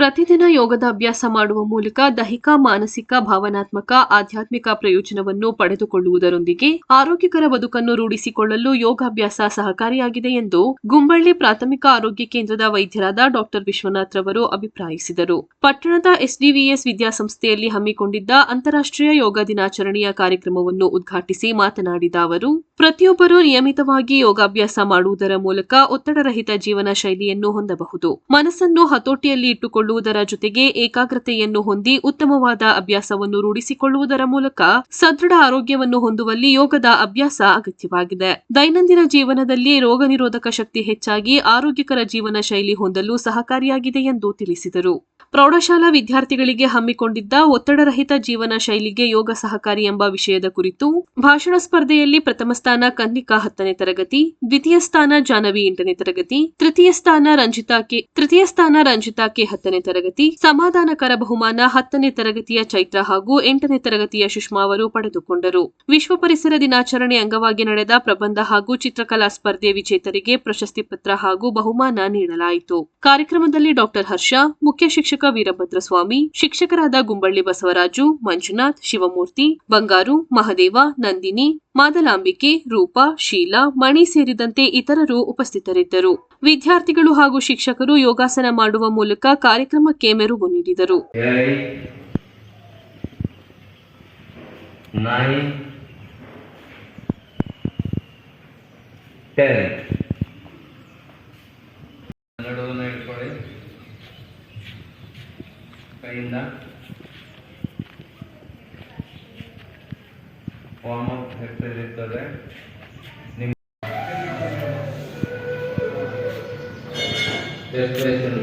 ಪ್ರತಿದಿನ ಯೋಗದ ಅಭ್ಯಾಸ ಮಾಡುವ ಮೂಲಕ ದೈಹಿಕ, ಮಾನಸಿಕ, ಭಾವನಾತ್ಮಕ, ಆಧ್ಯಾತ್ಮಿಕ ಪ್ರಯೋಜನವನ್ನು ಪಡೆದುಕೊಳ್ಳುವುದರೊಂದಿಗೆ ಆರೋಗ್ಯಕರ ಬದುಕನ್ನು ರೂಢಿಸಿಕೊಳ್ಳಲು ಯೋಗಾಭ್ಯಾಸ ಸಹಕಾರಿಯಾಗಿದೆ ಎಂದು ಗುಂಬಳ್ಳಿ ಪ್ರಾಥಮಿಕ ಆರೋಗ್ಯ ಕೇಂದ್ರದ ವೈದ್ಯರಾದ ಡಾಕ್ಟರ್ ವಿಶ್ವನಾಥ್ ರವರು ಅಭಿಪ್ರಾಯಿಸಿದರು. ಪಟ್ಟಣದ ಎಸ್ಡಿವಿಎಸ್ ವಿದ್ಯಾಸಂಸ್ಥೆಯಲ್ಲಿ ಹಮ್ಮಿಕೊಂಡಿದ್ದ ಅಂತಾರಾಷ್ಟ್ರೀಯ ಯೋಗ ದಿನಾಚರಣೆಯ ಕಾರ್ಯಕ್ರಮವನ್ನು ಉದ್ಘಾಟಿಸಿ ಮಾತನಾಡಿದ ಅವರು ಪ್ರತಿಯೊಬ್ಬರು ನಿಯಮಿತವಾಗಿ ಯೋಗಾಭ್ಯಾಸ ಮಾಡುವುದರ ಮೂಲಕ ಒತ್ತಡರಹಿತ ಜೀವನ ಶೈಲಿಯನ್ನು ಹೊಂದಬಹುದು. ಮನಸ್ಸನ್ನು ಹತೋಟಿಯಲ್ಲಿ ಇಟ್ಟುಕೊಳ್ಳುವುದರ ಜೊತೆಗೆ ಏಕಾಗ್ರತೆಯನ್ನು ಹೊಂದಿ ಉತ್ತಮವಾದ ಅಭ್ಯಾಸವನ್ನು ರೂಢಿಸಿಕೊಳ್ಳುವುದರ ಮೂಲಕ ಸದೃಢ ಆರೋಗ್ಯವನ್ನು ಹೊಂದುವಲ್ಲಿ ಯೋಗದ ಅಭ್ಯಾಸ ಅಗತ್ಯವಾಗಿದೆ. ದೈನಂದಿನ ಜೀವನದಲ್ಲಿ ರೋಗ ನಿರೋಧಕ ಶಕ್ತಿ ಹೆಚ್ಚಾಗಿ ಆರೋಗ್ಯಕರ ಜೀವನ ಶೈಲಿ ಹೊಂದಲು ಸಹಕಾರಿಯಾಗಿದೆ ಎಂದು ತಿಳಿಸಿದರು. ಪ್ರೌಢಶಾಲಾ ವಿದ್ಯಾರ್ಥಿಗಳಿಗೆ ಹಮ್ಮಿಕೊಂಡಿದ್ದ ಒತ್ತಡರಹಿತ ಜೀವನ ಶೈಲಿಗೆ ಯೋಗ ಸಹಕಾರಿ ಎಂಬ ವಿಷಯದ ಕುರಿತು ಭಾಷಣ ಸ್ಪರ್ಧೆಯಲ್ಲಿ ಪ್ರಥಮ ಸ್ಥಾನ ಕನ್ನಿಕಾ ಹತ್ತನೇ ತರಗತಿ, ದ್ವಿತೀಯ ಸ್ಥಾನ ಜಾನವಿ ಎಂಟನೇ ತರಗತಿ, ತೃತೀಯ ಸ್ಥಾನ ರಂಜಿತಾ ಕೆ, ತೃತೀಯ ಸ್ಥಾನ ರಂಜಿತಾ ಕೆ ಹತ್ತನೇ ತರಗತಿ, ಸಮಾಧಾನಕರ ಬಹುಮಾನ ಹತ್ತನೇ ತರಗತಿಯ ಚೈತ್ರ ಹಾಗೂ ಎಂಟನೇ ತರಗತಿಯ ಸುಷ್ಮಾ ಅವರು ಪಡೆದುಕೊಂಡರು. ವಿಶ್ವ ಪರಿಸರ ದಿನಾಚರಣೆ ಅಂಗವಾಗಿ ನಡೆದ ಪ್ರಬಂಧ ಹಾಗೂ ಚಿತ್ರಕಲಾ ಸ್ಪರ್ಧೆ ವಿಜೇತರಿಗೆ ಪ್ರಶಸ್ತಿ ಪತ್ರ ಹಾಗೂ ಬಹುಮಾನ ನೀಡಲಾಯಿತು. ಕಾರ್ಯಕ್ರಮದಲ್ಲಿ ಡಾಕ್ಟರ್ ಹರ್ಷ, ಮುಖ್ಯ ಶಿಕ್ಷಕ ವೀರಭದ್ರಸ್ವಾಮಿ ಶಿಕ್ಷಕರಾದ ಗುಂಬಳ್ಳಿ ಬಸವರಾಜು ಮಂಜುನಾಥ್ ಶಿವಮೂರ್ತಿ ಬಂಗಾರು ಮಹದೇವ ನಂದಿನಿ ಮಾದಲಾಂಬಿಕೆ ರೂಪಾ ಶೀಲಾ ಮಣಿ ಸೇರಿದಂತೆ ಇತರರು ಉಪಸ್ಥಿತರಿದ್ದರು ವಿದ್ಯಾರ್ಥಿಗಳು ಹಾಗೂ ಶಿಕ್ಷಕರು ಯೋಗಾಸನ ಮಾಡುವ ಮೂಲಕ ಕಾರ್ಯಕ್ರಮಕ್ಕೆ ಮೆರುಗು ನೀಡಿದರು nine, ten. ಕೈಯಿಂದ ಅಪ್ ಎಕ್ಸಸೈಸ್ ನಿಮ್ಮ ರೆಸ್ಪಿರೇಷನ್